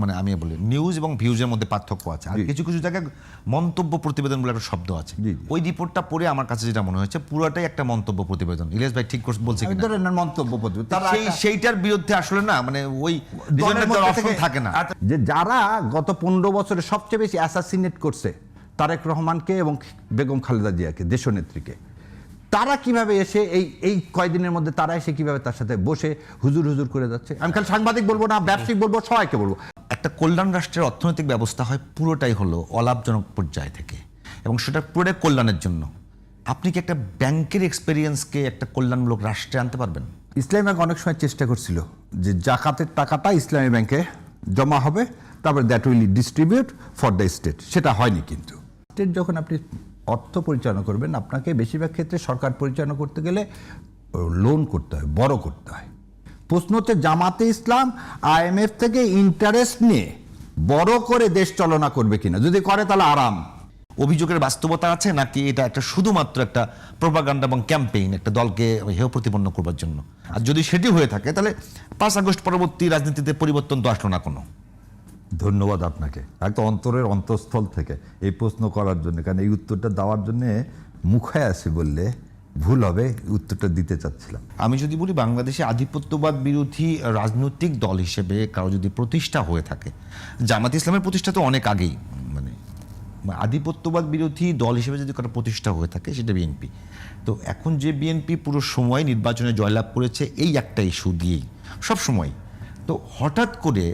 মানে আমি বলি নিউজ এবং ভিউজের মধ্যে পার্থক্য আছে। আর কিছু কিছু জায়গায় মন্তব্য প্রতিবেদন বলে একটা শব্দ আছে। ওই রিপোর্টটা পড়ে আমার কাছে যেটা মনে হয়েছে পুরোটাই একটা মন্তব্য প্রতিবেদন। ইলিয়াস ভাই ঠিক বলছে ধরেন মন্তব্য তারা সেই সেইটার বিরুদ্ধে আসলে না মানে ওই থাকে না। আচ্ছা, যে যারা গত পনেরো বছরে সবচেয়ে বেশি অ্যাসাসিনেট করছে তারেক রহমানকে এবং বেগম খালেদা জিয়াকে দেশনেত্রীকে তারা কীভাবে এসে এই এই কয়দিনের মধ্যে তারা এসে কীভাবে তার সাথে বসে হুজুর হুজুর করে যাচ্ছে? আমি খালি সাংবাদিক বলব না ব্যবসায়িক বলব সবাইকে বলব। একটা কল্যাণ রাষ্ট্রের অর্থনৈতিক ব্যবস্থা হয় পুরোটাই হলো অলাভজনক পর্যায় থেকে। এবং সেটা পুরোটাই কল্যাণের জন্য। আপনি কি একটা ব্যাংকের এক্সপেরিয়েন্সকে একটা কল্যাণমূলক রাষ্ট্রে আনতে পারবেন? ইসলামী ব্যাংক অনেক সময় চেষ্টা করছিল যে জাকাতের টাকাটা ইসলামী ব্যাংকে জমা হবে, তারপরে that will distribute for the state সেটা হয়নি কিন্তু। স্টেট যখন আপনি অর্থ পরিচালনা করবেন, আপনাকে বেশিরভাগ ক্ষেত্রে সরকার পরিচালনা করতে গেলে লোন করতে হয় বড় করতে হয়। প্রশ্ন হচ্ছে জামাতে ইসলাম আইএমএফ থেকে ইন্টারেস্ট নিয়ে বড় করে দেশ চালনা করবে কিনা? যদি করে তাহলে আরাম। অভিযোগের বাস্তবতা আছে নাকি এটা একটা শুধুমাত্র একটা প্রোপাগান্ডা এবং ক্যাম্পেইন একটা দলকে হেয় প্রতিপন্ন করবার জন্য? আর যদি সেটি হয়ে থাকে তাহলে পাঁচ আগস্ট পরবর্তী রাজনীতিতে পরিবর্তন তো আসলো না কোনো। ধন্যবাদ আপনাকে। একদম অন্তরের অন্তঃস্থল থেকে এই প্রশ্ন করার জন্য কারণ এই উত্তরটা দেওয়ার জন্যে মুখে আছে বললে ভুল হবে, উত্তরটা দিতে চাচ্ছিলাম। আমি যদি বলি বাংলাদেশে আধিপত্যবাদ বিরোধী রাজনৈতিক দল হিসেবে কারও যদি প্রতিষ্ঠা হয়ে থাকে, জামাত ইসলামের প্রতিষ্ঠা তো অনেক আগেই মানে আধিপত্যবাদ বিরোধী দল হিসেবে যদি কারও প্রতিষ্ঠা হয়ে থাকে, সেটা বিএনপি। তো এখন যে বিএনপি পুরো সময় নির্বাচনে জয়লাভ করেছে, এই একটা ইস্যু দিয়েই, সব সময়। তো হঠাৎ করে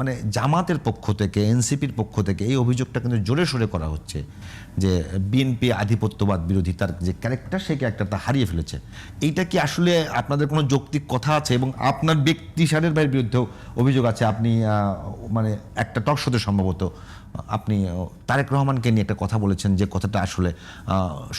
মানে জামাতের পক্ষ থেকে, এনসিপির পক্ষ থেকে এই অভিযোগটা কিন্তু জোরে সোরে করা হচ্ছে যে বিএনপি আধিপত্যবাদ বিরোধী তার যে ক্যারেক্টার সেই ক্যারেক্টারটা হারিয়ে ফেলেছে। এইটা কি আসলে আপনাদের কোনো যৌক্তিক কথা আছে এবং আপনার ব্যক্তি সারের ভাইয়ের বিরুদ্ধেও অভিযোগ আছে? আপনি মানে একটা টক শোতে সম্ভবত আপনি তারেক রহমানকে নিয়ে একটা কথা বলেছেন যে কথাটা আসলে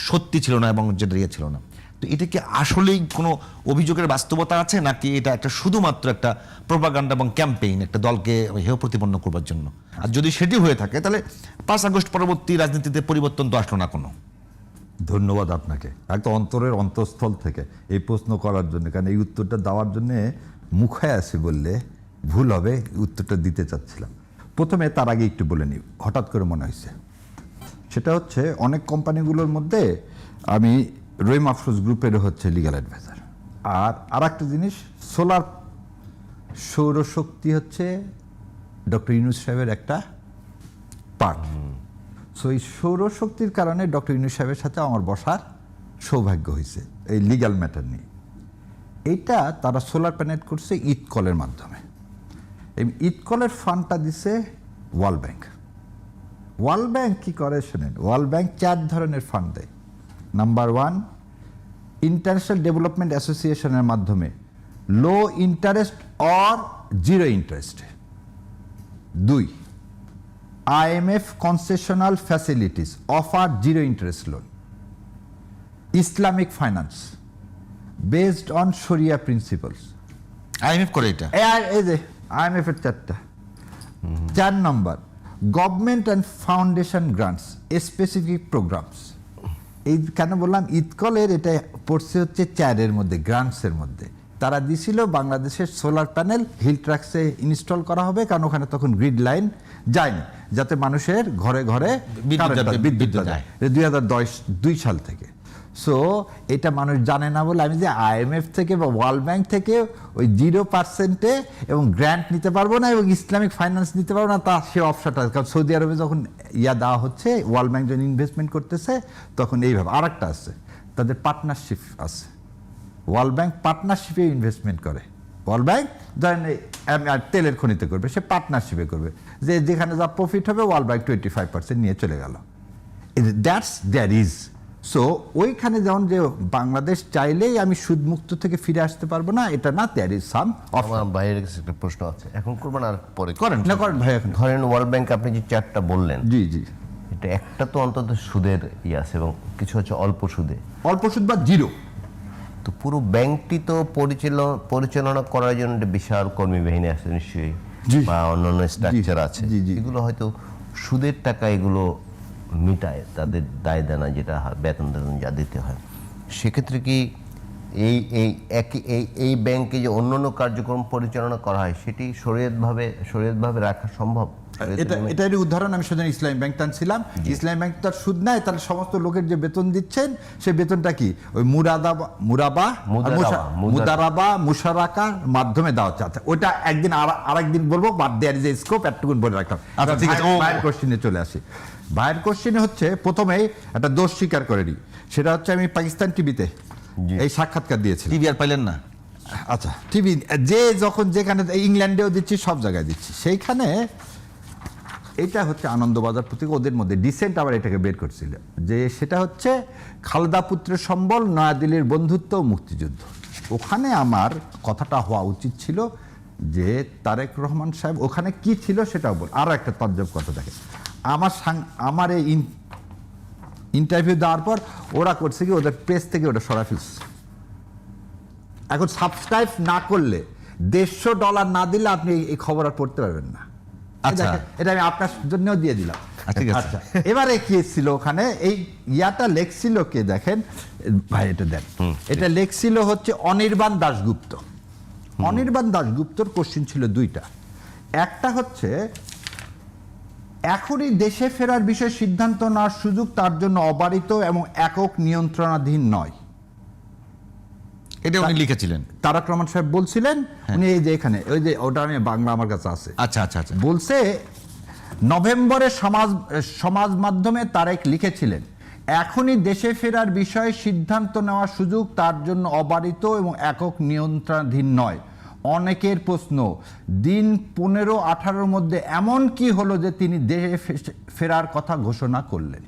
সত্যি ছিল না এবং যেটা ইয়ে ছিল না। তো এটা কি আসলেই কোনো অভিযোগের বাস্তবতা আছে, নাকি এটা একটা শুধুমাত্র একটা প্রোপাগান্ডা এবং ক্যাম্পেইন একটা দলকে হেয় প্রতিপন্ন করবার জন্য? আর যদি সেটি হয়ে থাকে, তাহলে পাঁচ আগস্ট পরবর্তী রাজনীতিতে পরিবর্তন তো আসলো না কোনো। ধন্যবাদ আপনাকে। একদম অন্তরের অন্তঃস্থল থেকে এই প্রশ্ন করার জন্য, কারণ এই উত্তরটা দেওয়ার জন্যে মুখে আছে বললে ভুল হবে উত্তরটা দিতে চাচ্ছিলাম। প্রথমে তার আগে একটু বলে নিই, হঠাৎ করে মনে হয়েছে। সেটা হচ্ছে, অনেক কোম্পানিগুলোর মধ্যে আমি রহিম আফরোজ গ্রুপেরও হচ্ছে লিগাল অ্যাডভাইজার আর আর একটা জিনিস সোলার সৌরশক্তি হচ্ছে ডক্টর ইউনুস সাহেবের একটা পার্ট সো এই সৌরশক্তির কারণে ডক্টর ইউনুস সাহেবের সাথে আমার বসার সৌভাগ্য হয়েছে, এই লিগ্যাল ম্যাটার নিয়ে। এইটা তারা সোলার প্যানেল করছে ঈদ কলের মাধ্যমে। এই ঈদ কলের ফান্ডটা দিছে ওয়ার্ল্ড ব্যাংক ওয়ার্ল্ড ব্যাংক কী করে শোনেন? ওয়ার্ল্ড ব্যাংক চার ধরনের ফান্ড দেয়। নাম্বার ওয়ান ইন্টারন্যাশনাল ডেভেলপমেন্ট অ্যাসোসিয়েশনের মাধ্যমে low interest or zero interest দুই IMF concessional facilities offer zero interest loan Islamic finance based on Sharia principles IMF করে এটা? এই যে IMF এর চারটা। চার নম্বর government and foundation grants specific programs এই কেন বললাম? ইতকলের এটা পড়ছে হচ্ছে চারের মধ্যে গ্রান্টসের মধ্যে। তারা দিছিল বাংলাদেশের সোলার প্যানেল হিল ট্রাক্সে ইনস্টল করা হবে কারণ ওখানে তখন গ্রিড লাইন যায়নি যাতে মানুষের ঘরে ঘরে বিদ্যুৎ যায়। দুই হাজার দশ দুই সাল থেকে। সো এটা মানুষ জানে না বলে আমি যে আইএমএফ থেকে বা ওয়ার্ল্ড ব্যাংক থেকে ওই জিরো পার্সেন্টে এবং গ্র্যান্ট নিতে পারব না এবং ইসলামিক ফাইন্যান্স নিতে পারব না, তা সে অপশনটা। কারণ সৌদি আরবে যখন ইয়া দেওয়া হচ্ছে, ওয়ার্ল্ড ব্যাংক যখন ইনভেস্টমেন্ট করতেছে, তখন এইভাবে আর একটা আছে। তাদের পার্টনারশিপ আছে। ওয়ার্ল্ড ব্যাংক পার্টনারশিপে ইনভেস্টমেন্ট করে। ওয়ার্ল্ড ব্যাংক ধরেন তেলের খনিতে করবে, সে পার্টনারশিপে করবে। যে যেখানে যা প্রফিট হবে, world bank twenty five percent নিয়ে চলে গেল। দ্যাটস দ্যার ইজ সো ওইখানে যেমন যে বাংলাদেশ চাইলেই আমি সুদমুক্ত থেকে ফিরে আসতে পারব না এটা না দ্যার ইজ সাম বাইরের কাছে একটা প্রশ্ন আছে। এখন করবেন আর পরে করেন না করেন ভাই এখন। ধরেন ওয়ার্ল্ড ব্যাংক আপনি যে চারটা বললেন জি জি। এটা একটা তো অন্তত সুদের ইয়ে আছে এবং কিছু হচ্ছে অল্প সুদে। অল্প সুদ বা জিরো। তো পুরো ব্যাংকটি তো পরিচালনা পরিচালনা করার জন্য একটা বিশাল কর্মী বাহিনী আছে নিশ্চয়ই বা অন্যান্য স্ট্রাকচার আছে। এগুলো হয়তো সুদের টাকা এগুলো মিটায় তাদের দায় দেনা যেটা বেতন টেতন যা দিতে হয়। সেক্ষেত্রে কি এই এই একই এই এই ব্যাংকে যে অন্যান্য কার্যক্রম পরিচালনা করা হয় সেটি শরীয়তভাবে শরীয়তভাবে রাখা সম্ভব? এটা এটারই উদাহরণ আমি সেদিন ইসলামী ব্যাংক টানছিলাম। ইসলামী ব্যাংক তার সুদ নেয় তাহলে সমস্ত লোকের যে বেতন দিচ্ছেন সেই বেতনটা কি? ওই মুরাদাবা মুরাবা মুদারাবা, মুশারাকার মাধ্যমে দেওয়া হচ্ছে। আচ্ছা ওটা একদিন আর আরেকদিন বলব বাদ দেয়ার যে স্কোপ একটুকুন বলে রাখলাম। আচ্ছা, ঠিক আছে। কোশ্চিনে চলে আসি। বাইরের কোশ্চিনে হচ্ছে প্রথমেই একটা দোষ স্বীকার করে নিই। সেটা হচ্ছে আমি পাকিস্তান টিভিতে এই সাক্ষাৎকার দিয়েছি টিভি আর পাইলেন না? আচ্ছা টিভি যে যখন যেখানে ইংল্যান্ডেও দিচ্ছি সব জায়গায় দিচ্ছি। সেইখানে এটা হচ্ছে আনন্দবাজার পত্রিকা ওদের মধ্যে ডিসেন্ট আবার এটাকে বের করছিল। যে সেটা হচ্ছে খালেদা পুত্রের সম্বল নয়াদিল্লির বন্ধুত্ব ও মুক্তিযুদ্ধ। ওখানে আমার কথাটা হওয়া উচিত ছিল যে তারেক রহমান সাহেব ওখানে কি ছিল সেটাও বল আরও একটা তর্জব কথা দেখে। আমার সাং- আমার এই ইন্টারভিউ দেওয়ার পর ওরা করছে কি ওদের প্রেস থেকে ওটা সরা ফেলছে। এখন সাবস্ক্রাইব না করলে দেড়শো ডলার না দিলে আপনি এই- এই খবর আর পড়তে পারবেন না। আচ্ছা। এটা আমি আপনার জন্যও দিয়ে দিলাম। আচ্ছা, আচ্ছা। এবারে কি ছিল ওখানে? এই ইয়াটা লেখছিল কে দেখেন? ভাই এটা দেন এটা লেখছিল হচ্ছে অনির্বাণ দাশগুপ্ত। অনির্বাণ দাশগুপ্তর কোশ্চিন ছিল দুইটা। একটা হচ্ছে এখনই দেশে ফেরার বিষয়ে সিদ্ধান্ত নেওয়ার সুযোগ তার জন্য অবারিত এবং একক নিয়ন্ত্রণাধীন নয়। এটা উনি লিখেছিলেন। তারক রহমান সাহেব বলছিলেন উনি এই যে এখানে ওই যে ওটা আমি বাংলা আমার কাছে আছে। আচ্ছা আচ্ছা আচ্ছা। বলছে নভেম্বরে সমাজ সমাজ মাধ্যমে তারেক লিখেছিলেন এখনই দেশে ফেরার বিষয়ে সিদ্ধান্ত নেওয়ার সুযোগ তার জন্য অবারিত এবং একক নিয়ন্ত্রণাধীন নয়। অনেকের প্রশ্ন, দিন পনেরো আঠারোর মধ্যে এমন কি হলো যে তিনি দেহে ফেরার কথা ঘোষণা করলেন?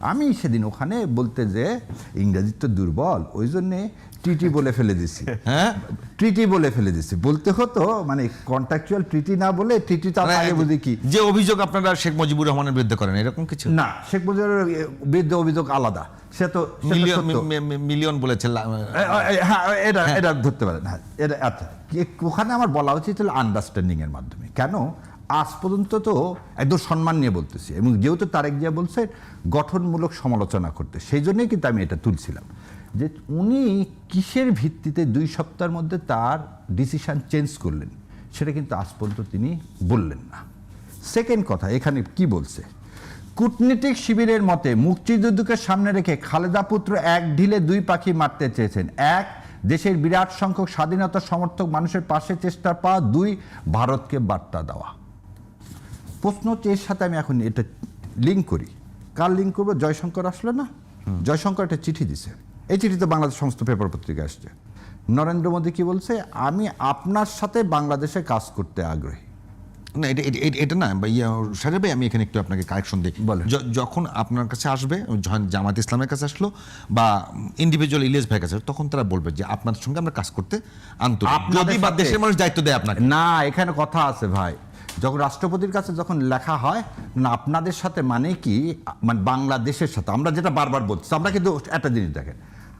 আমি সেদিন ওখানে বলতে যে ইংরেজি তো দুর্বল ওই জন্যে টিটি বলে ফেলে দিছি। হ্যাঁ? ট্রিটি বলে ফেলে দিছি। বলতে হতো মানে কন্ট্রাকচুয়াল ট্রিটি না বলে ট্রিটি তার মানে আগে বুঝি কি? যে অভিযোগ আপনারা শেখ মুজিবুর রহমানের বিরুদ্ধে করেন এরকম কিছু? না শেখ মুজিবের বিরুদ্ধে অভিযোগ আলাদা। সে তো মিলিয়ন বলেছে লা- এ, এ, হ্যাঁ এটা এটা ধরতে পারেন হ্যাঁ। এটা আচ্ছা ওখানে আমার বলা উচিত ছিল আন্ডারস্ট্যান্ডিং এর মাধ্যমে। কেন? আজ পর্যন্ত তো একদম সম্মান নিয়ে বলতেছি। এবং যেহেতু তারেক জিয়া বলছে, গঠনমূলক সমালোচনা করতে। সেই জন্যই কিন্তু আমি এটা তুলছিলাম। যে উনি কিসের ভিত্তিতে দুই সপ্তাহের মধ্যে তার ডিসিশন চেঞ্জ করলেন, সেটা কিন্তু আজ পর্যন্ত তিনি বললেন না। সেকেন্ড কথা, এখানে কি বলছে? কূটনীতিক শিবিরের মতে মুক্তিযুদ্ধকে সামনে রেখে খালেদা পুত্র এক ঢিলে দুই পাখি মারতে চেয়েছেন। এক, দেশের বিরাট সংখ্যক স্বাধীনতা সমর্থক মানুষের পাশে চেষ্টা পাওয়া। দুই, ভারতকে বার্তা দেওয়া। প্রশ্ন হচ্ছে এর সাথে আমি এখন এটা লিঙ্ক করি। কার লিঙ্ক করব? জয়শঙ্কর আসলো না? জয়শঙ্কর একটা চিঠি দিছে। এই চিঠিতে বাংলাদেশ সমস্ত পেপার পত্রিকা আসছে। নরেন্দ্র মোদী কি বলছে? আমি আপনার সাথে বাংলাদেশে কাজ করতে আগ্রহী। না এটা এটা- না বা ইয়া, ভাই আমি এখানে একটু আপনাকে কারেকশন দিই। যখন আপনার কাছে আসবে যখন জামাত ইসলামের কাছে আসলো বা ইন্ডিভিজুয়াল ইলিয়াস ভাইয়ের কাছে তখন তারা বলবে যে আপনাদের সঙ্গে আমরা কাজ করতে আন্তরিক। আপনাদের যদি বা দেশের মানুষ দায়িত্ব দেয় আপনাকে। না এখানে কথা আছে ভাই। যখন রাষ্ট্রপতির কাছে যখন লেখা হয় না আপনাদের সাথে মানে কি? মানে বাংলাদেশের সাথে। আমরা যেটা বারবার বলছি আমরা কিন্তু একটা জিনিস দেখেন।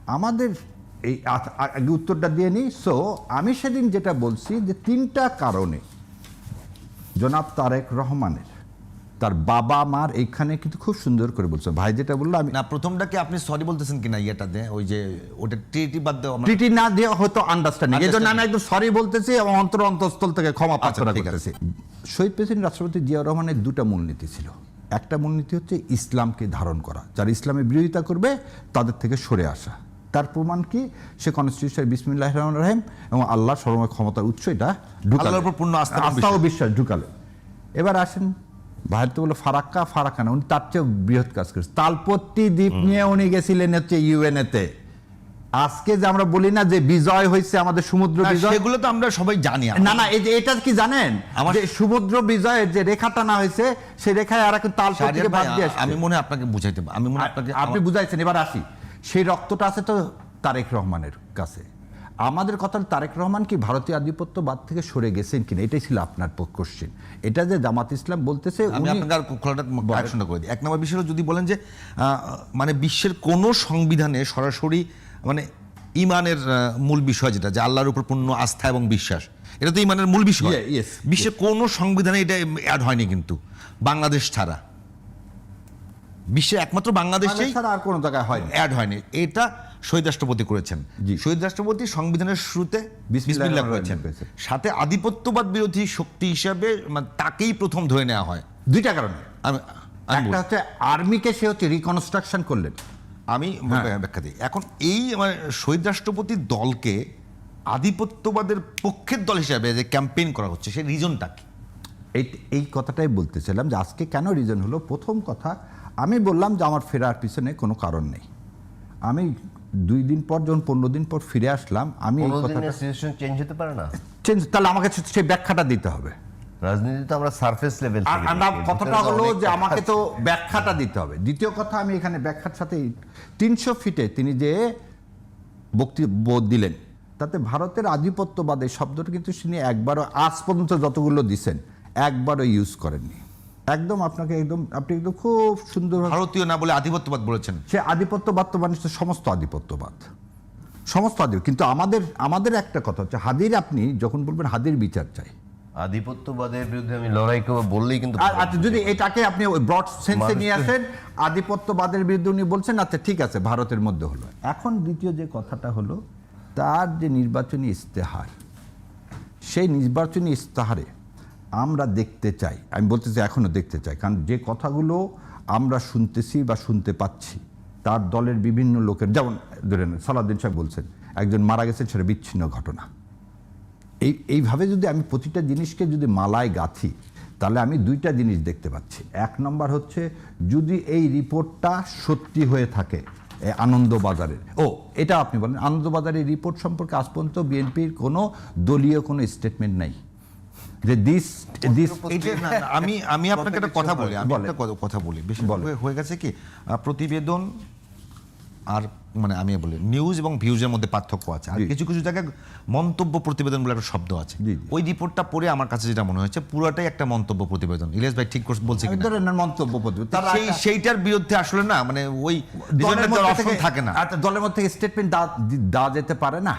আমাদের এই আগে উত্তরটা দিয়ে নিই। সো আমি সেদিন যেটা বলছি যে তিনটা কারণে জনাব তারেক রহমানের তার বাবা মার এইখানে কিন্তু খুব সুন্দর করে বলছে। ভাই যেটা বলল আমি না প্রথমটাকে আপনি সরি বলতেছেন কিনা ইয়েটাতে ওই যে ওটা ট্রিটি বাদ দেওয়া আমরা- ট্রিটি না দেওয়া হয়তো আন্ডারস্ট্যান্ডিং এই জন্য আমি একদম সরি বলতেছি এবং অন্তর অন্তঃস্থল থেকে ক্ষমা প্রার্থনা করতেছি। শহীদ প্রেসিডেন্ট রাষ্ট্রপতি জিয়াউর রহমানের দুটা মূলনীতি ছিল। একটা মূলনীতি হচ্ছে ইসলামকে ধারণ করা। যারা ইসলামের বিরোধিতা করবে তাদের থেকে সরে আসা। তার প্রমাণ কি? সে কনস্টিটিউশন বিসমিল্লাহ রহমান রাহিম এবং আল্লাহ সর্বময় ক্ষমতার উৎস এটা। উপর পূর্ণ আস্থা ও বিশ্বাস। ঢুকালো এবার আসেন ভারত বলে ফারাক্কা ফারাক্কা না উনি তার চেয়ে বৃহৎ কাজ করেছেন তালপত্তি দ্বীপ নিয়ে উনি গেছিলেন হচ্ছে ইউএনএতে আজকে যে আমরা বলি না যে বিজয় হয়েছে আমাদের সমুদ্র বিজয় সেগুলো তো আমরা সবাই জানি না না এই যে এটা কি জানেন? যে সমুদ্র বিজয়ের যে রেখা টানা হয়েছে সেই রেখায় আর এখন তাল বাদ দিয়ে। আমি মনে আপনাকে বুঝাইতে। আমি মনে আপনাকে আপনি বুঝাইছেন এবার আসি। সেই রক্তটা আছে তো তারেক রহমানের কাছে। আমাদের কথা তারেক রহমান কি ভারতীয় আধিপত্যবাদ থেকে সরে গেছেন কিনা? এটাই ছিল আপনার কোশ্চেন এটা যে জামাত ইসলাম বলতেছে আমি আপনাকে আর খোলাটা করে দিই। এক নম্বর বিষয় যদি বলেন যে আহ, মানে বিশ্বের কোনো সংবিধানে সরাসরি মানে ইমানের মূল বিষয় যেটা যে আল্লাহর উপর পূর্ণ আস্থা এবং বিশ্বাস। এটা তো ইমানের মূল বিষয়। Yes, কোনো সংবিধানে এটা অ্যাড হয়নি কিন্তু বাংলাদেশ ছাড়া। বিশ্বে একমাত্র বাংলাদেশ আর কোনো জায়গায় হয়নি। অ্যাড হয়নি। এটা শহীদ রাষ্ট্রপতি করেছেন। জি। শহীদ রাষ্ট্রপতি সংবিধানের শুরুতে বিসমিল্লাহ করেছেন। সাথে আধিপত্যবাদ বিরোধী শক্তি হিসাবে মানে তাকেই প্রথম ধরে নেওয়া হয়। দুইটা কারণে। একটা হচ্ছে আর্মিকে সে হচ্ছে রিকনস্ট্রাকশন করলেন। আমি হ্যাঁ। ব্যাখ্যা দিই। এখন এই মানে শহীদ রাষ্ট্রপতির দলকে আধিপত্যবাদের পক্ষের দল হিসাবে যে ক্যাম্পেইন করা হচ্ছে সেই রিজনটা কি? এই এই কথাটাই বলতেছিলাম যে আজকে কেন রিজন হলো? প্রথম কথা আমি বললাম যে আমার ফেরার পিছনে কোনো কারণ নেই। আমি দুই দিন পর যখন পনেরো দিন পর ফিরে আসলাম আমি এই কথাটা চেঞ্জ হতে পারে না? চেঞ্জ তাহলে আমাকে সেই ব্যাখ্যাটা দিতে হবে। রাজনীতি তো আমরা সারফেস লেভেল কথাটা হলো যে আমাকে তো ব্যাখ্যাটা দিতে হবে। দ্বিতীয় কথা আমি এখানে ব্যাখ্যার সাথে তিনশো ফিটে তিনি যে বক্তব্য দিলেন তাতে ভারতের আধিপত্যবাদ এই শব্দটা কিন্তু তিনি একবারও আজ পর্যন্ত যতগুলো দিছেন একবারও ইউজ করেননি। একদম আপনাকে একদম আপনি একদম খুব সুন্দর ভারতীয় না বলে আধিপত্যবাদ বলেছেন। সে আধিপত্যবাদ তো মানে হচ্ছে সমস্ত আধিপত্যবাদ। সমস্ত আধিপত্য কিন্তু আমাদের আমাদের একটা কথা হচ্ছে হাদির আপনি যখন বলবেন হাদির বিচার চাই। আধিপত্যবাদের বিরুদ্ধে আমি লড়াই করব বললেই কিন্তু আচ্ছা যদি এটাকে আপনি ব্রড সেন্সে নিয়ে আসেন আধিপত্যবাদের বিরুদ্ধে উনি বলছেন আচ্ছা ঠিক আছে ভারতের মধ্যে হলো। এখন দ্বিতীয় যে কথাটা হলো তার যে নির্বাচনী ইস্তেহার সেই নির্বাচনী ইস্তেহারে আমরা দেখতে চাই। আমি বলতে চাই এখনও দেখতে চাই কারণ যে কথাগুলো আমরা শুনতেছি বা শুনতে পাচ্ছি তার দলের বিভিন্ন লোকের যেমন ধরেন সালাউদ্দিন সাহেব বলছেন একজন মারা গেছে সেটা বিচ্ছিন্ন ঘটনা। এই এইভাবে যদি আমি প্রতিটা জিনিসকে যদি মালায় গাঁথি তাহলে আমি দুইটা জিনিস দেখতে পাচ্ছি। এক নম্বর হচ্ছে যদি এই রিপোর্টটা সত্যি হয়ে থাকে আনন্দবাজারের ও এটা আপনি বলেন আনন্দবাজারের রিপোর্ট সম্পর্কে আজ পর্যন্ত বিএনপির কোনো দলীয় কোনো স্টেটমেন্ট নাই। যে দিস দিস আমি আমি আপনাকে একটা কথা বলি আমি একটা কথা- বলি বেশি হয়ে গেছে কি প্রতিবেদন আর মানে আমি বলি নিউজ এবং ভিউজের মধ্যে পার্থক্য আছে। আর কিছু কিছু জায়গায় মন্তব্য প্রতিবেদন বলে একটা শব্দ আছে। ওই রিপোর্টটা পড়ে আমার কাছে যেটা মনে হয়েছে পুরোটাই একটা মন্তব্য প্রতিবেদন। ইলিয়াস ভাই ঠিক বলছে মন্তব্য তার সেই সেইটার বিরুদ্ধে আসলে না মানে ওই অপশন থাকে না। আচ্ছা, দলের মধ্যে স্টেটমেন্ট দেওয়া যেতে পারে না?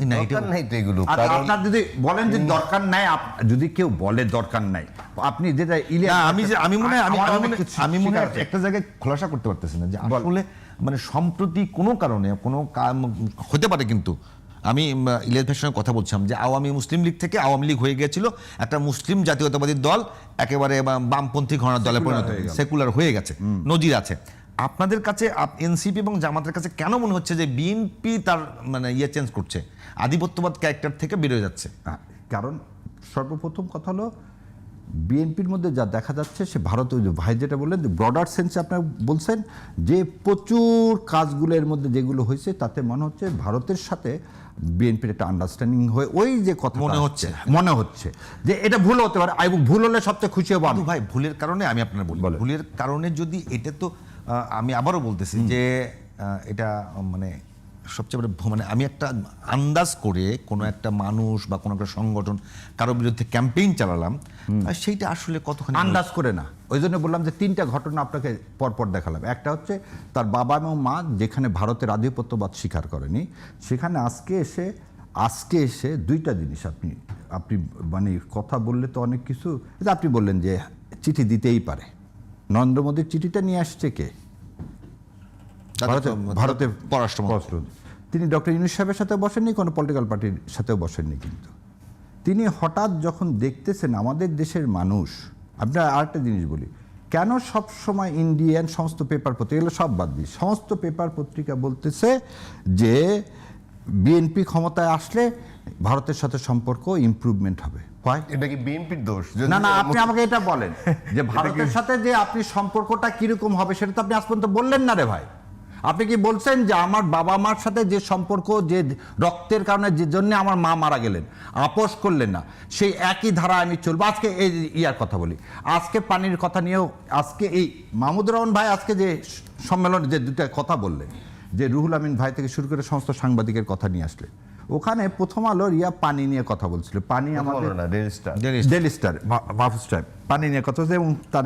এই না এটা দরকার নাই তো এগুলো। আপনার যদি বলেন যে দরকার নাই যদি কেউ বলে দরকার নাই আপনি যেটা ইলিয়াস আমি যে আমি মনে হয় আমি আমি মনে-। একটা জায়গায় খোলাসা করতে পারতেছি না যে বল। আসলে মানে সম্প্রতি কোনো কারণে কোনো কাম- হতে পারে কিন্তু আমি ইলিয়াস ভাইয়ের সঙ্গে কথা বলছিলাম যে আওয়ামী মুসলিম লীগ থেকে আওয়ামী লীগ হয়ে গিয়েছিল একটা মুসলিম জাতীয়তাবাদী দল একেবারে বামপন্থী ঘরানার দলে পরিণত হয়ে। সেকুলার হয়ে গেছে নজির আছে। আপনাদের কাছে এনসিপি এবং জামাতের কাছে কেন মনে হচ্ছে যে বিএনপি তার মানে ইয়ে চেঞ্জ করছে? আধিপত্যবাদ ক্যারেক্টার থেকে বেরোয় যাচ্ছে। কারণ সর্বপ্রথম কথা হলো বিএনপির মধ্যে যা দেখা যাচ্ছে সে ভারতীয় ভাই যেটা বললেন যে ব্রডার সেন্সে আপনার বলছেন যে প্রচুর কাজগুলো এর মধ্যে যেগুলো হয়েছে তাতে মনে হচ্ছে ভারতের সাথে বিএনপির একটা আন্ডারস্ট্যান্ডিং হয়ে ওই যে কথা মনে হচ্ছে। মনে হচ্ছে যে এটা ভুল হতে পারে। এবং ভুল হলে সবচেয়ে খুশি হব ভাই ভুলের কারণে আমি আপনার বলি ভুলের কারণে যদি এটা তো আমি আবারও বলতেছি যে এটা মানে সবচেয়ে বড় মানে আমি একটা আন্দাজ করে কোনো একটা মানুষ বা কোনো একটা সংগঠন কারও বিরুদ্ধে ক্যাম্পেইন চালালাম সেইটা আসলে কতখানি আন্দাজ করে না। ওই জন্য বললাম যে তিনটা ঘটনা আপনাকে পরপর দেখালাম। একটা হচ্ছে তার বাবা এবং মা যেখানে ভারতের আধিপত্যবাদ স্বীকার করেনি সেখানে আজকে এসে আজকে এসে দুইটা জিনিস আপনি আপনি মানে কথা বললে তো অনেক কিছু আপনি বললেন যে চিঠি দিতেই পারে। নরেন্দ্র মোদীর চিঠিটা নিয়ে আসছে কে? ভারতে। পররাষ্ট্রমন্ত্রী। তিনি ডক্টর ইউনুস সাহেবের সাথে বসেননি কোনো পলিটিক্যাল পার্টির সাথেও বসেননি কিন্তু। তিনি হঠাৎ যখন দেখতেছেন আমাদের দেশের মানুষ আপনার আরেকটা জিনিস বলি কেন সব সময় ইন্ডিয়ান সমস্ত পেপার পত্রিকা এগুলো সব বাদ দিই সমস্ত পেপার পত্রিকা বলতেছে যে বিএনপি ক্ষমতায় আসলে ভারতের সাথে সম্পর্ক ইমপ্রুভমেন্ট হবে। হয় এটা কি বিএনপির দোষ? না না আপনি আমাকে এটা বলেন। যে ভারতের সাথে যে আপনি সম্পর্কটা কীরকম হবে সেটা তো আপনি আজ পর্যন্ত বললেন না রে ভাই। আপনি কি বলছেন যে আমার বাবা মার সাথে যে সম্পর্ক যে রক্তের কারণে যে জন্য আমার মা মারা গেলেন আপোষ করলেন না সেই একই ধারা আমি চলবো। আজকে এই ইয়ার কথা বলি। আজকে পানির কথা নিয়েও আজকে এই মাহমুদুর রহমান ভাই আজকে যে সম্মেলনে যে দুটা কথা বললেন যে রুহুল আমিন ভাই থেকে শুরু করে সমস্ত সাংবাদিকের কথা নিয়ে আসলে ওখানে প্রথম আলো রিয়া পানি নিয়ে কথা বলছিল। পানি আমাদের ডেলি স্টার মাহফুজ সাহেব। পানি নিয়ে কথা বলছে এবং তার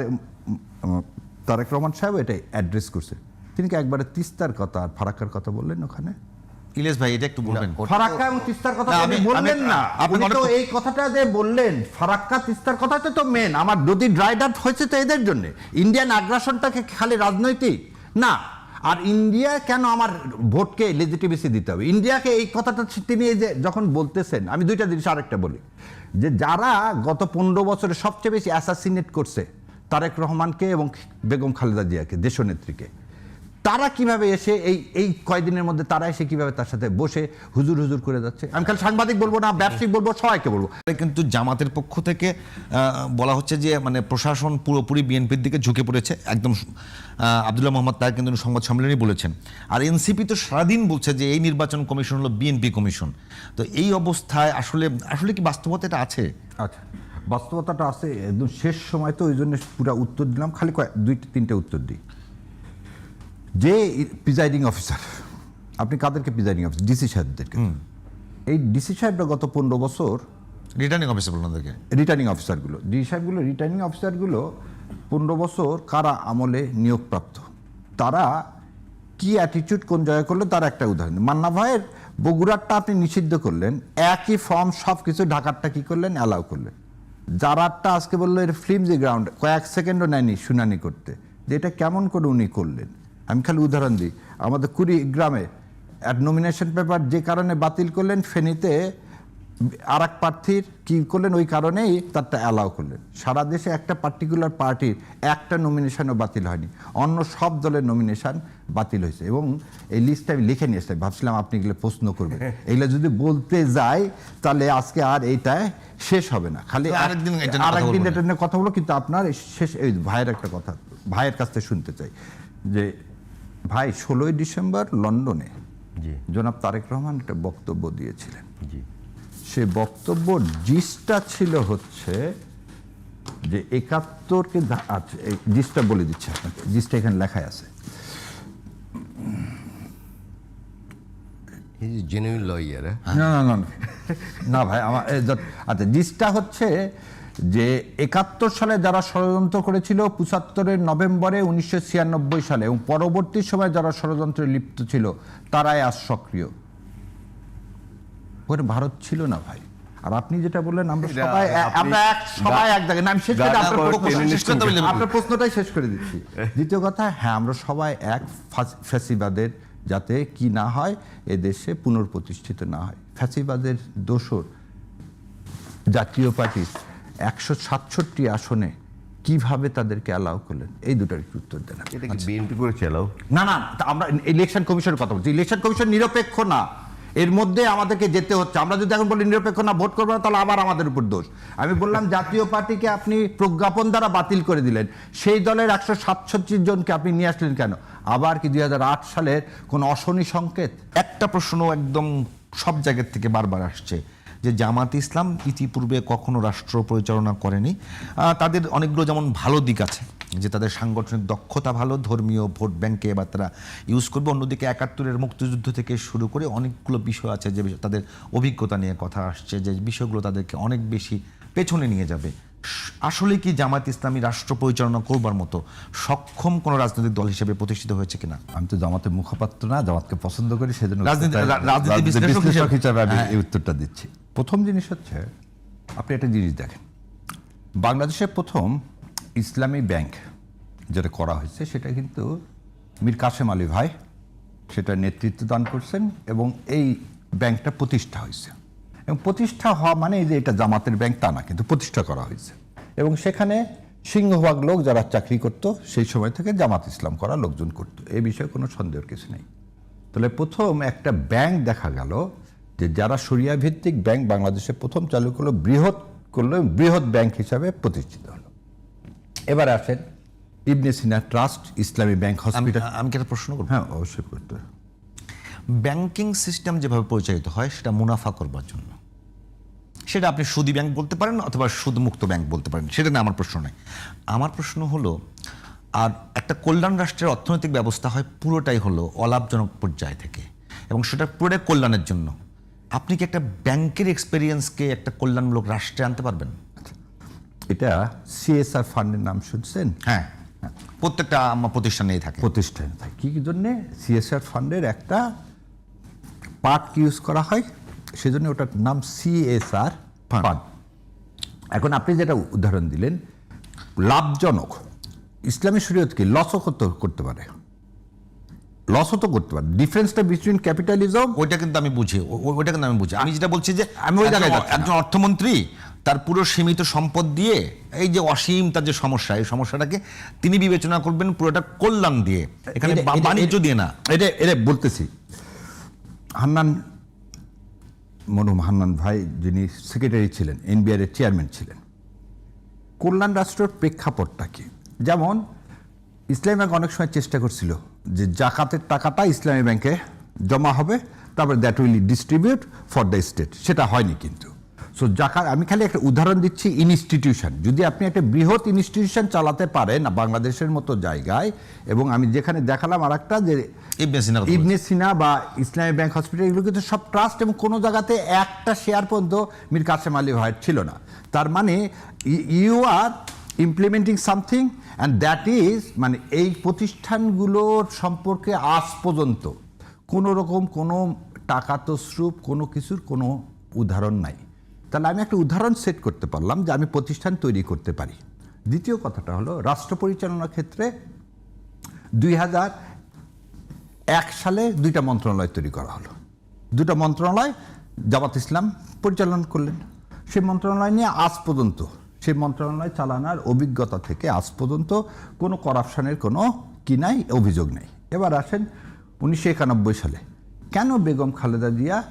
তারেক রহমান সাহেব এটাই অ্যাড্রেস করছে। তিনি কি একবারে তিস্তার কথা আর ফারাক্কার কথা বললেন ওখানে? ইলিয়াস ভাই এটা একটু বলবেন। ফারাক্কা এবং তিস্তার কথা না, তো আমি- উনি বললেন না। আপনি আপনি তো এই কথাটা যে বললেন ফারাক্কা তিস্তার কথাটা তো মেন আমার নদী ড্রাইড আপ হয়েছে তো এদের জন্য। ইন্ডিয়ান আগ্রাসনটাকে খালি রাজনৈতিক। না আর ইন্ডিয়া কেন আমার ভোটকে লেজিটিমেসি দিতে হবে? ইন্ডিয়াকে এই কথাটা তিনি এই যে যখন বলতেছেন আমি দুইটা জিনিস আরেকটা বলি। যে যারা গত পনেরো বছরে সবচেয়ে বেশি অ্যাসাসিনেট করছে তারেক রহমানকে এবং বেগম খালেদা জিয়াকে দেশনেত্রীকে তারা কীভাবে এসে এই এই কয়দিনের মধ্যে তারা এসে কীভাবে তার সাথে বসে হুজুর হুজুর করে যাচ্ছে? আমি খালি সাংবাদিক বলব না ব্যবসায়িক বলব সবাইকে বলব। কিন্তু জামাতের পক্ষ থেকে বলা হচ্ছে যে মানে প্রশাসন পুরোপুরি বিএনপির দিকে ঝুঁকে পড়েছে। একদম আব্দুল্লাহ মোহাম্মদ তার কিন্তু সংবাদ সম্মেলনে বলেছেন। আর এনসিপি তো সারাদিন বলছে যে এই নির্বাচন কমিশন হলো বিএনপি কমিশন। তো এই অবস্থায় আসলে আসলে কি বাস্তবতা এটা আছে? আচ্ছা বাস্তবতাটা আছে। একদম শেষ সময় তো ওই জন্য পুরো উত্তর দিলাম। খালি কয়েক দুই তিনটে উত্তর দিই। যে প্রিজাইডিং অফিসার আপনি কাদেরকে প্রিজাইডিং অফিসার ডিসি সাহেবদেরকে। এই ডিসি সাহেবরা গত পনেরো বছর রিটার্নিং অফিসার বলুন রিটার্নিং অফিসারগুলো ডিসি সাহেবগুলো রিটার্নিং অফিসারগুলো পনেরো বছর কারা আমলে নিয়োগপ্রাপ্ত? তারা কি অ্যাটিটিউড কোন জায়গায় করল তার একটা উদাহরণ। মান্না ভাইয়ের বগুড়ারটা আপনি নিষিদ্ধ করলেন একই ফর্ম সব কিছু ঢাকারটা কি করলেন অ্যালাউ করলেন। যারারটা আজকে বলল এর ফিল্মজি গ্রাউন্ড কয়েক সেকেন্ডও নেয়নি শুনানি করতে। যে এটা কেমন করে উনি করলেন? আমি খালি উদাহরণ দিই। আমাদের কুড়ি গ্রামে নমিনেশন পেপার যে কারণে বাতিল করলেন ফেনীতে আর এক প্রার্থীর কি করলেন ওই কারণেই তারটা অ্যালাউ করলেন। সারা দেশে একটা পার্টিকুলার পার্টির একটা নমিনেশনও বাতিল হয়নি। অন্য সব দলের নমিনেশন বাতিল হয়েছে এবং এই লিস্টটা আমি লিখে নিয়ে এসেছি ভাবছিলাম আপনি এগুলো প্রশ্ন করবেন। এগুলো যদি বলতে যাই তাহলে আজকে আর এইটায় শেষ হবে না। খালি আরেকদিন এটা নিয়ে কথা আরেকদিন এটা নিয়ে কথা বলব কিন্তু আপনার শেষ এই ভাইয়ের একটা কথা ভাইয়ের কাছ থেকে শুনতে চাই। যে ভাই ষোলোই ডিসেম্বর লন্ডনে জি। জনাব তারেক রহমান একটা বক্তব্য দিয়েছিলেন। জি। সে বক্তব্য জিসটা ছিল হচ্ছে যে একাত্তরকে আচ্ছা জিসটা বলে দিচ্ছে আপনাকে জিসটা এখানে লেখায় আছে। জেনুইন লয়ার না না না না। না ভাই আমার আচ্ছা জিসটা হচ্ছে যে একাত্তর সালে যারা ষড়যন্ত্র করেছিল পঁচাত্তরের নভেম্বরে উনিশশো ছিয়ানব্বই সালে এবং পরবর্তী সময় যারা ষড়যন্ত্রে লিপ্ত ছিল তারাই আজ সক্রিয়। ওখানে ভারত ছিল না ভাই। আর আপনি যেটা বললেন আমরা সবাই আমরা এক সবাই এক জায়গায় আমি শেষ করে আপনার প্রশ্নটাই শেষ করে দিচ্ছি। দ্বিতীয় কথা হ্যাঁ আমরা সবাই এক ফ্যাসিবাদের যাতে কি না হয় এ দেশে পুনর্প্রতিষ্ঠিত না হয়। ফ্যাসিবাদের দোষর জাতীয় পার্টির একশো সাতষট্টি আসনে কীভাবে তাদেরকে অ্যালাউ করলেন? এই দুটার একটু উত্তর দেন এটা বিএনপি করে চালাও না না আমরা ইলেকশন কমিশনের কথা বলছি। ইলেকশন কমিশন নিরপেক্ষ না। এর মধ্যে আমাদেরকে যেতে হচ্ছে। আমরা যদি এখন বলি নিরপেক্ষ না ভোট করব না তাহলে আবার আমাদের উপর দোষ। আমি বললাম জাতীয় পার্টিকে আপনি প্রজ্ঞাপন দ্বারা বাতিল করে দিলেন। সেই দলের একশো সাতষট্টি জনকে আপনি নিয়ে আসলেন কেন? আবার কি দুই হাজার আট সালের কোন অশনি সংকেত? একটা প্রশ্ন একদম সব জায়গার থেকে বারবার আসছে। যে জামাত ইসলাম ইতিপূর্বে কখনো রাষ্ট্র পরিচালনা করেনি। তাদের অনেকগুলো যেমন ভালো দিক আছে, যে তাদের সাংগঠনিক দক্ষতা ভালো, ধর্মীয় ভোট ব্যাংকে এবার তারা ইউজ করবে। অন্যদিকে একাত্তরের মুক্তিযুদ্ধ থেকে শুরু করে অনেকগুলো বিষয় আছে যে তাদের অভিজ্ঞতা নিয়ে কথা আসছে, যে বিষয়গুলো তাদেরকে অনেক বেশি পেছনে নিয়ে যাবে। আসলে কি জামাত ইসলামী রাষ্ট্র পরিচালনা করবার মতো সক্ষম কোনো রাজনৈতিক দল হিসেবে প্রতিষ্ঠিত হয়েছে কিনা? আমি তো জামাতের মুখপাত্র না জামাতকে পছন্দ করি সেজন্য বিশ্লেষক হিসাবে আমি হ্যাঁ। এই উত্তরটা দিচ্ছি। প্রথম জিনিস হচ্ছে আপনি একটা জিনিস দেখেন। বাংলাদেশের প্রথম ইসলামী ব্যাংক যেটা করা হয়েছে সেটা কিন্তু মীর কাসেম আলী ভাই সেটা নেতৃত্ব দান করছেন এবং এই ব্যাংকটা প্রতিষ্ঠা হয়েছে। এবং প্রতিষ্ঠা হওয়া মানে এই যে এটা জামাতের ব্যাংক তা না কিন্তু প্রতিষ্ঠা করা হয়েছে। এবং সেখানে সিংহভাগ লোক যারা চাকরি করত সেই সময় থেকে জামাত ইসলাম করা লোকজন করতো। এ বিষয়ে কোনো সন্দেহের কিছু নেই। তাহলে প্রথম একটা ব্যাংক দেখা গেল যে যারা সরিয়া ভিত্তিক ব্যাংক বাংলাদেশে প্রথম চালু করল বৃহৎ করল বৃহৎ ব্যাংক হিসাবে প্রতিষ্ঠিত হলো। এবার আসেন Ibn Sina trust Islami bank hospital. আমি কি একটা প্রশ্ন করব? হ্যাঁ অবশ্যই করতে। ব্যাংকিং সিস্টেম যেভাবে পরিচালিত হয় সেটা মুনাফা করবার জন্য। সেটা আপনি সুদি ব্যাংক বলতে পারেন অথবা সুদমুক্ত ব্যাংক বলতে পারেন সেটা না আমার প্রশ্ন নয় আমার প্রশ্ন হলো আর একটা কল্যাণ রাষ্ট্রের অর্থনৈতিক ব্যবস্থা হয় পুরোটাই হলো অলাভজনক পর্যায় থেকে এবং সেটা পুরোটাই কল্যাণের জন্য। আপনি কি একটা ব্যাংকের এক্সপেরিয়েন্সকে একটা কল্যাণমূলক রাষ্ট্রে আনতে পারবেন? এটা সিএসআর ফান্ডের নাম শুনছেন? হ্যাঁ প্রত্যেকটা আমার প্রতিষ্ঠানেই থাকে। প্রতিষ্ঠানে থাকে। কি জন্যে? সিএসআর ফান্ডের একটা পার্ট ইউজ করা হয়? সেজন্য ওটার নাম সিএসআর ফান্ড এখন আপনি যেটা উদাহরণ দিলেন লাভজনক। ইসলামী শরীয়ত কি লসও করতে পারে। লসও তো করতে পারে। ডিফারেন্সটা বিটুইন ক্যাপিটালিজম ওইটা কিন্তু আমি বুঝি। ওইটা কিন্তু আমি বুঝি। আমি যেটা বলছি যে আমি ওই জায়গায় একজন- অর্থমন্ত্রী তার পুরো সীমিত সম্পদ দিয়ে এই যে অসীম তার যে সমস্যা এই সমস্যাটাকে তিনি বিবেচনা করবেন পুরোটা কল্যাণ দিয়ে। এখানে বাণিজ্য দিয়ে না। এটা এটা বলতেছি। হান্নান মরহুম মহান্নান ভাই যিনি সেক্রেটারি ছিলেন, এনবিআর এর চেয়ারম্যান ছিলেন। কল্যাণ রাষ্ট্রের প্রেক্ষাপটটা কি? যেমন, ইসলামী ব্যাংক অনেক সময় চেষ্টা করছিল যে জাকাতের টাকাটা ইসলামী ব্যাংকে জমা হবে, তারপরে that will distribute for the state সেটা হয়নি কিন্তু। সো জাকাত আমি খালি একটা উদাহরণ দিচ্ছি ইনস্টিটিউশন যদি আপনি একটা বৃহৎ ইনস্টিটিউশন চালাতে পারেন বাংলাদেশের মতো জায়গায় এবং আমি যেখানে দেখালাম আর একটা যে ইবনে সিনা বা ইসলামী ব্যাংক হসপিটাল এগুলো কিন্তু সব ট্রাস্ট এবং কোনো জায়গাতে একটা শেয়ার পর্যন্ত মীর কাসেম আলী ভাইয়ের ছিল না। তার মানে you are implementing something and that is মানে এই প্রতিষ্ঠানগুলোর সম্পর্কে আজ পর্যন্ত কোনো রকম কোনো টাকা তসরুপ কোনো কিছুর কোনো উদাহরণ নাই। তাহলে আমি একটা উদাহরণ সেট করতে পারলাম যে আমি প্রতিষ্ঠান তৈরি করতে পারি। দ্বিতীয় কথাটা হলো, রাষ্ট্র পরিচালনার ক্ষেত্রে দুই হাজার এক সালে দুইটা মন্ত্রণালয় তৈরি করা হলো। দুটো মন্ত্রণালয়, জামাত ইসলাম পরিচালনা করলেন। সেই মন্ত্রণালয় নিয়ে আজ পর্যন্ত, সেই মন্ত্রণালয় চালানোর অভিজ্ঞতা থেকে আজ পর্যন্ত কোনো করাপশনের কোনো কি নাই, অভিযোগ নেই। এবার আসেন উনিশশো একানব্বই সালে। কেন বেগম খালেদা জিয়া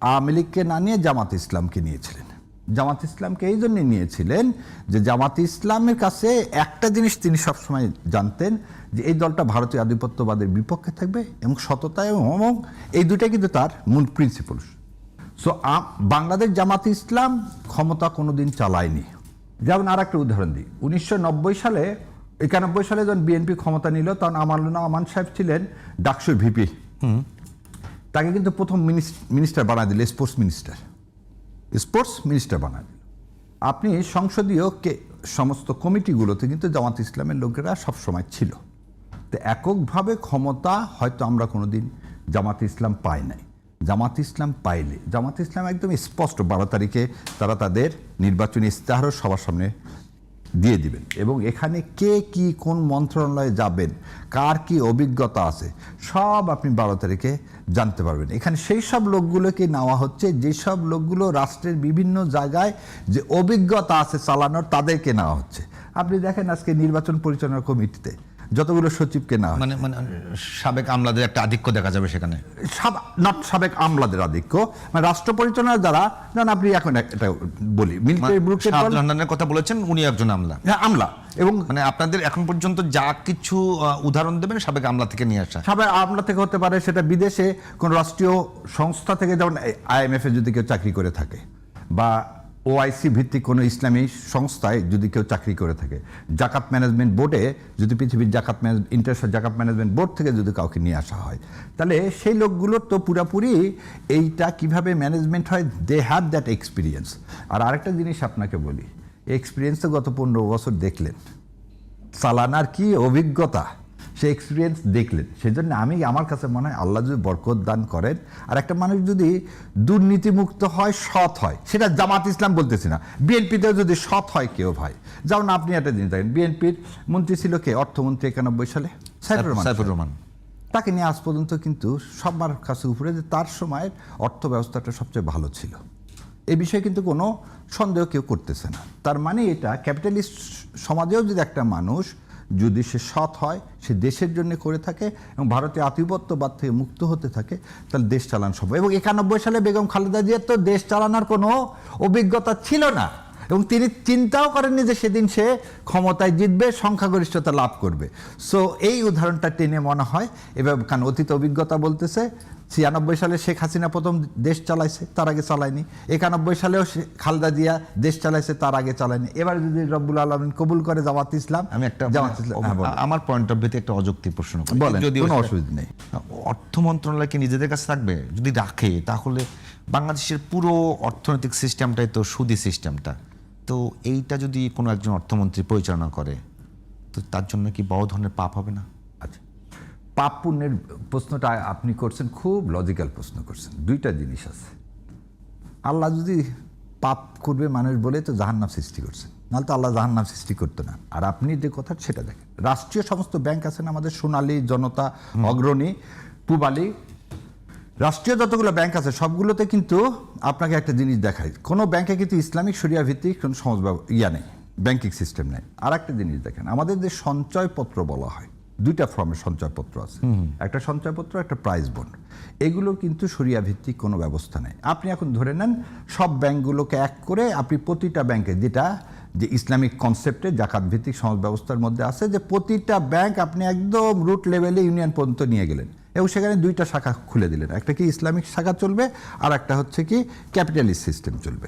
আওয়ামী লীগকে না নিয়ে জামাত ইসলামকে নিয়েছিলেন। জামাত ইসলামকে এই জন্যে নিয়েছিলেন যে জামাত ইসলামের কাছে একটা জিনিস তিনি সবসময় জানতেন যে এই দলটা ভারতীয় আধিপত্যবাদের বিপক্ষে থাকবে এবং সততা এবং এই দুটাই কিন্তু তার মূল প্রিন্সিপাল সো বাংলাদেশ জামাত ইসলাম ক্ষমতা কোনোদিন চালায়নি। যেমন আর একটা উদাহরণ দিই। উনিশশো নব্বই সালে, একানব্বই সালে যখন বিএনপি ক্ষমতা নিল, তখন আমানুল্লাহ আমান সাহেব ছিলেন ডাকসুর ভিপি। তাকে কিন্তু প্রথম মিনিস্টার বানায় দিল স্পোর্টস মিনিস্টার স্পোর্টস মিনিস্টার বানায় দিল। আপনি সংসদীয় কে, সমস্ত কমিটিগুলোতে কিন্তু জামাত ইসলামের লোকেরা সবসময় ছিল। তো এককভাবে ক্ষমতা হয়তো আমরা কোনোদিন জামাত ইসলাম পাই নাই। জামাত ইসলাম পাইলে, জামাত ইসলাম একদম স্পষ্ট বারো তারিখে তারা তাদের নির্বাচনী ইস্তাহারও সবার সামনে দিয়ে দিবেন। এবং এখানে কে কি কোন মন্ত্রণালয়ে যাবেন, কার কি অভিজ্ঞতা আছে, সব আপনি বারো তারিখে জানতে পারবেন। এখানে সেই সব লোকগুলোকে নেওয়া হচ্ছে যেসব লোকগুলো রাষ্ট্রের বিভিন্ন জায়গায় যে অভিজ্ঞতা আছে চালানোর তাদেরকে নেওয়া হচ্ছে। আপনি দেখেন আজকে নির্বাচন পরিচালনা কমিটিতে যতগুলো সচিবকে নেওয়া মানে মানে সাবেক আমলাদের একটা আধিক্য দেখা যাবে সেখানে। নট সাবেক আমলাদের আধিক্য। মানে রাষ্ট্র পরিচালনা যারা যেমন আপনি এখন এটা বলি। মিলিটারি শাহ আব্দুল কথা বলেছেন উনি একজন আমলা। হ্যাঁ আমলা। এবং মানে আপনাদের এখন পর্যন্ত যা কিছু উদাহরণ দেবেন সাবেক আমলা থেকে নিয়ে আসা। সাবেক আমলা থেকে হতে পারে সেটা বিদেশে কোন রাষ্ট্রীয় সংস্থা থেকে যেমন আইএমএফ এ যদি কেউ চাকরি করে থাকে বা ওআইসি ভিত্তিক কোনো ইসলামী সংস্থায় যদি কেউ চাকরি করে থাকে, জাকাত ম্যানেজমেন্ট বোর্ডে যদি পৃথিবীর Zakat manage, international Zakat management board থেকে যদি কাউকে নিয়ে আসা হয়, তাহলে সেই লোকগুলোর তো পুরাপুরি এইটা কীভাবে ম্যানেজমেন্ট হয় দে হ্যাভ দ্যাট এক্সপিরিয়েন্স আর আরেকটা জিনিস আপনাকে বলি এক্সপিরিয়েন্স তো গত পনেরো বছর দেখলেন। সালানার কি অভিজ্ঞতা? সে এক্সপিরিয়েন্স দেখলেন। সেজন্য আমি আমার কাছে মনে হয় আল্লাহ যদি বরকত দান করেন আর একটা মানুষ যদি দুর্নীতিমুক্ত হয় সৎ হয় সেটা জামাত ইসলাম বলতেছি না। বিএনপিতেও যদি সৎ হয় কেউ ভাই। যেমন আপনি একটা জিনিস দেখেন বিএনপির মন্ত্রী ছিল কে? অর্থমন্ত্রী একানব্বই সালে? সাইফুর রহমান। সাইফুর রহমান। তাকে নিয়ে আজ পর্যন্ত কিন্তু সবার কাছে উপরে যে তার সময়ের অর্থ ব্যবস্থাটা সবচেয়ে ভালো ছিল। এ বিষয়ে কিন্তু কোনো সন্দেহ কেউ করতেছে না। তার মানে এটা ক্যাপিটালিস্ট সমাজেও যদি একটা মানুষ যদি সে সৎ হয়, সে দেশের জন্য করে থাকে এবং ভারতীয় আধিপত্যবাদ থেকে মুক্ত হতে থাকে, তাহলে দেশ চালানো সম্ভব। এবং একানব্বই সালে বেগম খালেদা জিয়ার তো দেশ চালানোর কোনো অভিজ্ঞতা ছিল না। এবং তিনি চিন্তাও করেননি যে সেদিন সে ক্ষমতায় জিতবে সংখ্যাগরিষ্ঠতা লাভ করবে। সো এই উদাহরণটা টেনে মনে হয়। এবার কারণ অতীত অভিজ্ঞতা বলতেছে ছিয়ানব্বই সালে শেখ হাসিনা প্রথম দেশ চালাইছে তার আগে চালায়নি। একানব্বই সালেও খালেদা জিয়া দেশ চালাইছে তার আগে চালায়নি। এবার যদি রব্বুল আলমিন কবুল করে জামাত ইসলাম আমি একটা জামাত ইসলাম হ্যাঁ, আমার পয়েন্ট অফ ভিউতে একটা অযৌক্তিক প্রশ্ন। বলেন যদিও কোনো অসুবিধা নেই। অর্থ মন্ত্রণালয় কি নিজেদের কাছে থাকবে? যদি রাখে তাহলে বাংলাদেশের পুরো অর্থনৈতিক সিস্টেমটাই তো সুদি সিস্টেমটা তো এইটা যদি কোনো একজন অর্থমন্ত্রী পরিচালনা করে তো তার জন্য কি বড় ধরনের পাপ হবে না? আচ্ছা। পাপ পুণ্যের প্রশ্নটা আপনি করছেন খুব লজিক্যাল প্রশ্ন করছেন। দুইটা জিনিস আছে। আল্লাহ যদি পাপ করবে মানুষ বলে তো জাহান্নাম সৃষ্টি করছেন নাহলে তো আল্লাহ জাহান্নাম সৃষ্টি করতো না। আর আপনি যে কথা সেটা দেখেন। রাষ্ট্রীয় সমস্ত ব্যাংক আছেন আমাদের সোনালী জনতা অগ্রণী পূবালী রাষ্ট্রীয় যতগুলো ব্যাংক আছে সবগুলোতে কিন্তু আপনাকে একটা জিনিস দেখায়। কোনো ব্যাংকে কিন্তু ইসলামিক শরিয়া ভিত্তিক কোনো সমাজ ব্যব- ইয়া নেই ব্যাংকিং সিস্টেম নেই। আর একটা জিনিস দেখেন আমাদের যে সঞ্চয়পত্র বলা হয় দুইটা ফর্মের সঞ্চয়পত্র আছে। একটা সঞ্চয়পত্র একটা প্রাইজ বন্ড এগুলো কিন্তু শরিয়া ভিত্তিক কোনো ব্যবস্থা নেই। আপনি এখন ধরে নেন সব ব্যাংকগুলোকে এক করে আপনি প্রতিটা ব্যাংকে যেটা যে ইসলামিক কনসেপ্টে জাকাত ভিত্তিক সমাজ ব্যবস্থার মধ্যে আছে যে প্রতিটা ব্যাংক আপনি একদম রুট লেভেলে ইউনিয়ন পর্যন্ত নিয়ে গেলেন। এবং সেখানে দুইটা শাখা খুলে দিলেন। একটা কি ইসলামিক শাখা চলবে, আর একটা হচ্ছে কি ক্যাপিটালিস্ট সিস্টেম চলবে।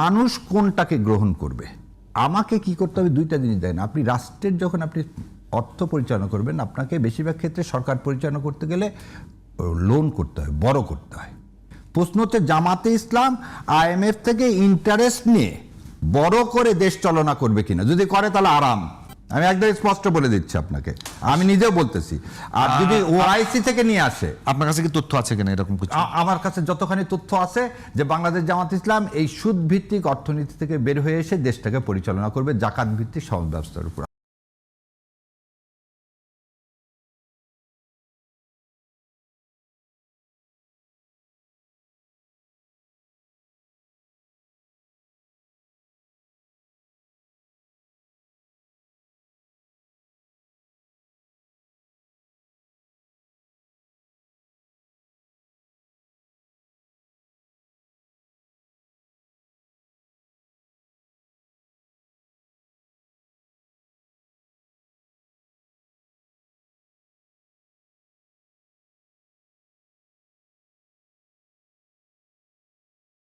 মানুষ কোনটাকে গ্রহণ করবে? আমাকে কি করতে হবে? দুইটা জিনিস দেন আপনি রাষ্ট্রের যখন আপনি অর্থ পরিচালনা করবেন, আপনাকে বেশিরভাগ ক্ষেত্রে সরকার পরিচালনা করতে গেলে লোন করতে হয়, বড় করতে হয়। প্রশ্ন হচ্ছে, জামাতে ইসলাম, আইএমএফ থেকে ইন্টারেস্ট নিয়ে বড় করে দেশ চালনা করবে কিনা? যদি করে তাহলে আরাম। আমি একদম স্পষ্ট বলে দিচ্ছি আপনাকে। আমি নিজেও বলতেছি। আর যদি ওআইসি থেকে নিয়ে আসে আপনার কাছে কি তথ্য আছে কিনা এরকম কিছু? আমার কাছে যতখানি তথ্য আছে যে বাংলাদেশ জামাত ইসলাম এই সুদ ভিত্তিক অর্থনীতি থেকে বের হয়ে এসে দেশটাকে পরিচালনা করবে জাকাত ভিত্তিক সমাজ ব্যবস্থার উপর।